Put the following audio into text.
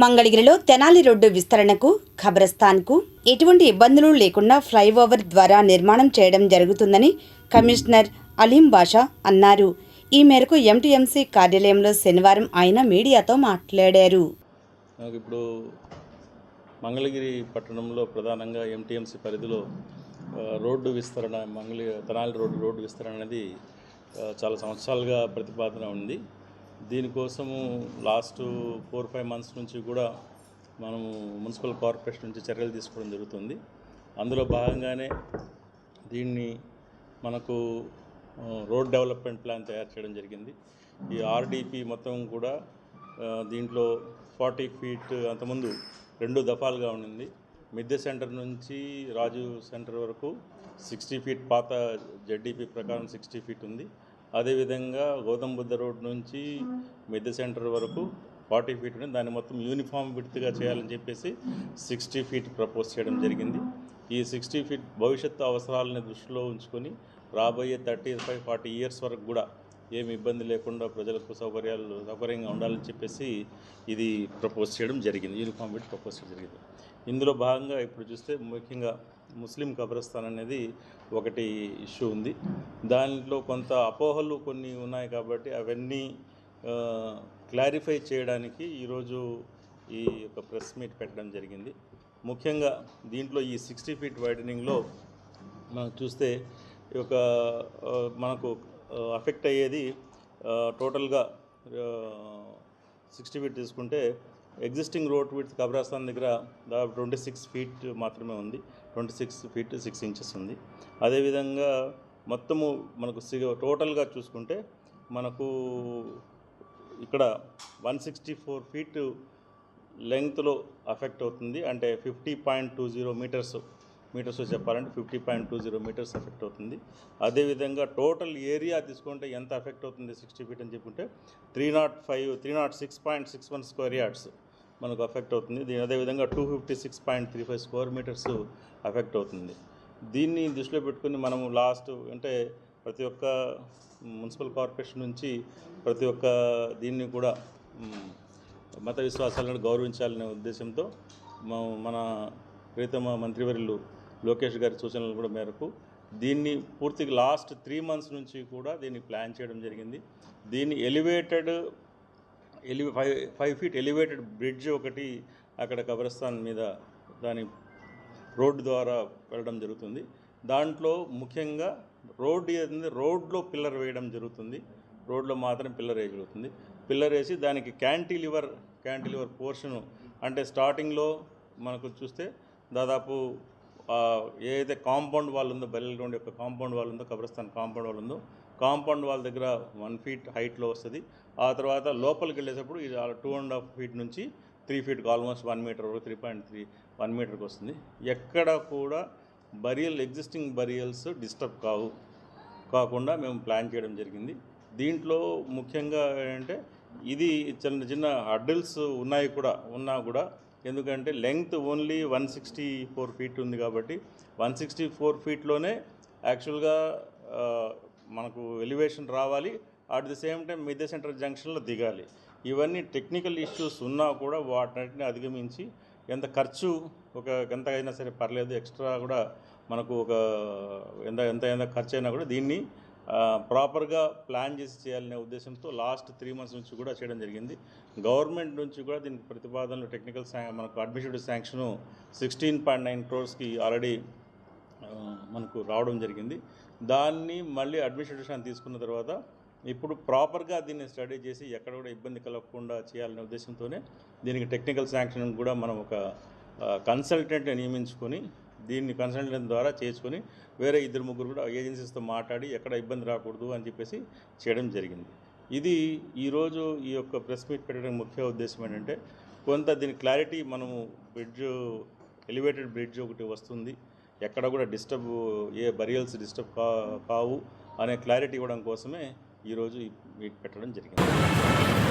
మంగళగిరిలో తెనాలి రోడ్డు విస్తరణకు ఖబరస్థాన్కు ఎటువంటి ఇబ్బందులు లేకుండా ఫ్లైఓవర్ ద్వారా నిర్మాణం చేయడం జరుగుతుందని కమిషనర్ అలీం బాషా అన్నారు. ఈ మేరకు ఎంటీఎంసీ కార్యాలయంలో శనివారం ఆయన మీడియాతో మాట్లాడారు. నాకు ఇప్పుడు మంగళగిరి పట్టణంలో ప్రధానంగా ఎంటీఎంసీ పరిధిలో రోడ్డు విస్తరణ మంగళ తెనాలి రోడ్డు రోడ్డు విస్తరణ అనేది చాలా సంవత్సరాలుగా ప్రతిపాదన ఉంది. దీనికోసము లాస్ట్ ఫోర్ ఫైవ్ మంత్స్ నుంచి కూడా మనము మున్సిపల్ కార్పొరేషన్ నుంచి చర్యలు తీసుకోవడం జరుగుతుంది. అందులో భాగంగానే దీన్ని మనకు రోడ్ డెవలప్మెంట్ ప్లాన్ తయారు చేయడం జరిగింది. ఈ ఆర్డిపి మొత్తం కూడా దీంట్లో ఫార్టీ ఫీట్ అంతకుముందు రెండు దఫాలుగా ఉండింది మిద్దె సెంటర్ నుంచి రాజు సెంటర్ వరకు సిక్స్టీ ఫీట్ పాత జడ్డీపీ ప్రకారం సిక్స్టీ ఫీట్ ఉంది. అదేవిధంగా గౌతమ్ బుద్ధ రోడ్ నుంచి మిద్దె సెంటర్ వరకు ఫార్టీ ఫీట్ ఉంది దాన్ని మొత్తం యూనిఫామ్ విడ్త్గా చేయాలని చెప్పేసి సిక్స్టీ ఫీట్ ప్రపోజ్ చేయడం జరిగింది. ఈ సిక్స్టీ ఫీట్ భవిష్యత్తు అవసరాలని దృష్టిలో ఉంచుకొని రాబోయే థర్టీ ఫైవ్ ఫార్టీ ఇయర్స్ వరకు కూడా ఏమి ఇబ్బంది లేకుండా ప్రజలకు సౌకర్యాలు సౌకర్యంగా ఉండాలని చెప్పేసి ఇది ప్రపోజ్ చేయడం జరిగింది. యూనిఫామ్ విడ్ ప్రపోజ్ చేయడం జరిగింది. ఇందులో భాగంగా ఇప్పుడు చూస్తే ముఖ్యంగా ముస్లిం కబ్రస్థాన్ అనేది ఒకటి ఇష్యూ ఉంది. దాంట్లో కొంత అపోహలు కొన్ని ఉన్నాయి కాబట్టి అవన్నీ క్లారిఫై చేయడానికి ఈరోజు ఈ యొక్క ప్రెస్ మీట్ పెట్టడం జరిగింది. ముఖ్యంగా దీంట్లో ఈ సిక్స్టీ ఫీట్ వైడనింగ్లో మనం చూస్తే ఈ యొక్క మనకు అఫెక్ట్ అయ్యేది టోటల్గా సిక్స్టీ ఫీట్ తీసుకుంటే ఎగ్జిస్టింగ్ రోడ్ విత్ కబ్రాస్థాన్ దగ్గర దాదాపు ట్వంటీ సిక్స్ ఫీట్ మాత్రమే ఉంది. Twenty six feet six inches ఉంది. అదేవిధంగా మొత్తము మనకు టోటల్గా చూసుకుంటే మనకు ఇక్కడ వన్ సిక్స్టీ ఫోర్ ఫీట్ లెంగ్త్లో అఫెక్ట్ అవుతుంది. అంటే fifty point two zero metres metres చెప్పాలంటే fifty point two zero metres effect అవుతుంది. అదేవిధంగా టోటల్ ఏరియా తీసుకుంటే ఎంత అఫెక్ట్ అవుతుంది? సిక్స్టీ ఫీట్ అని చెప్పుకుంటే three nought five three nought six point six one square yards మనకు అఫెక్ట్ అవుతుంది. దీని అదేవిధంగా two fifty six point three five square metres affect అవుతుంది. దీన్ని దృష్టిలో పెట్టుకుని మనము లాస్ట్ అంటే ప్రతి ఒక్క మున్సిపల్ కార్పొరేషన్ నుంచి ప్రతి ఒక్క దీన్ని కూడా మత విశ్వాసాలను గౌరవించాలనే ఉద్దేశంతో మన ప్రీతమ మంత్రివర్యులు లోకేష్ గారి సూచనలు కూడా మేరకు దీన్ని పూర్తిగా లాస్ట్ త్రీ మంత్స్ నుంచి కూడా దీన్ని ప్లాన్ చేయడం జరిగింది. దీన్ని elevated ఎలివే five five feet elevated bridge ఒకటి అక్కడ కబ్రస్థాన్ మీద దాని రోడ్డు ద్వారా వెళ్ళడం జరుగుతుంది. దాంట్లో ముఖ్యంగా రోడ్డు ఏంది రోడ్లో పిల్లర్ వేయడం జరుగుతుంది. రోడ్లో మాత్రం పిల్లర్ వేయగలుగుతుంది పిల్లర్ వేసి దానికి క్యాంటిలివర్ క్యాంటిలివర్ పోర్షను అంటే స్టార్టింగ్లో మనకు చూస్తే దాదాపు ఏదైతే కాంపౌండ్ వాల్ ఉందో బెల్లల్ గ్రౌండ్ యొక్క కాంపౌండ్ వాల్ ఉందో కబ్రస్థాన్ కాంపౌండ్ వాల్ ఉందో కాంపౌండ్ వాల్ దగ్గర వన్ ఫీట్ హైట్లో వస్తుంది. ఆ తర్వాత లోపలికి వెళ్ళేటప్పుడు ఇది టూ అండ్ హాఫ్ ఫీట్ నుంచి త్రీ ఫీట్కి ఆల్మోస్ట్ వన్ మీటర్ వరకు త్రీ పాయింట్ త్రీ వన్ మీటర్కి వస్తుంది. ఎక్కడ కూడా బరియల్ ఎగ్జిస్టింగ్ బరియల్స్ డిస్టర్బ్ కావు కాకుండా మేము ప్లాన్ చేయడం జరిగింది. దీంట్లో ముఖ్యంగా ఏంటంటే ఇది చిన్న చిన్న హడ్డిల్స్ ఉన్నాయి కూడా ఉన్నా కూడా ఎందుకంటే length only one sixty four feet ఉంది కాబట్టి వన్ సిక్స్టీ ఫోర్ ఫీట్లోనే యాక్చువల్గా మనకు ఎలివేషన్ రావాలి. అట్ ది సేమ్ టైం మిద్దె సెంటర్ జంక్షన్లో దిగాలి. ఇవన్నీ టెక్నికల్ ఇష్యూస్ ఉన్నా కూడా వాటిని అధిగమించి ఎంత ఖర్చు ఒక ఎంత అయినా సరే పర్లేదు ఎక్స్ట్రా కూడా మనకు ఒక ఎంత ఎంత ఎంత ఖర్చు అయినా కూడా దీన్ని ప్రాపర్గా ప్లాన్ చేసి చేయాలనే ఉద్దేశంతో లాస్ట్ త్రీ మంత్స్ నుంచి కూడా చేయడం జరిగింది. గవర్నమెంట్ నుంచి కూడా దీనికి ప్రతిపాదనలు టెక్నికల్ శా మనకు administrative sanction sixteen point nine క్రోర్స్కి already మనకు రావడం జరిగింది. దాన్ని మళ్ళీ అడ్మినిస్ట్రేషన్ తీసుకున్న తర్వాత ఇప్పుడు ప్రాపర్గా దీన్ని స్టడీ చేసి ఎక్కడ కూడా ఇబ్బంది కలగకుండా చేయాలనే ఉద్దేశంతోనే దీనికి టెక్నికల్ శాంక్షన్ కూడా మనం ఒక కన్సల్టెంట్ నియమించుకొని దీన్ని కన్సల్టెంట్ ద్వారా చేసుకొని వేరే ఇద్దరు ముగ్గురు కూడా ఏజెన్సీస్తో మాట్లాడి ఎక్కడ ఇబ్బంది రాకూడదు అని చెప్పేసి చేయడం జరిగింది. ఇది ఈరోజు ఈ యొక్క ప్రెస్ మీట్ పెట్టడానికి ముఖ్య ఉద్దేశం ఏంటంటే కొంత దీని క్లారిటీ మనము బ్రిడ్జ్ ఎలివేటెడ్ బ్రిడ్జ్ ఒకటి వస్తుంది. ఎక్కడ కూడా డిస్టర్బ్ ఏ బరియల్స్ డిస్టర్బ్ కా కావు అనే క్లారిటీ ఇవ్వడం కోసమే ఈరోజు ఈ మీట్ పెట్టడం జరిగింది.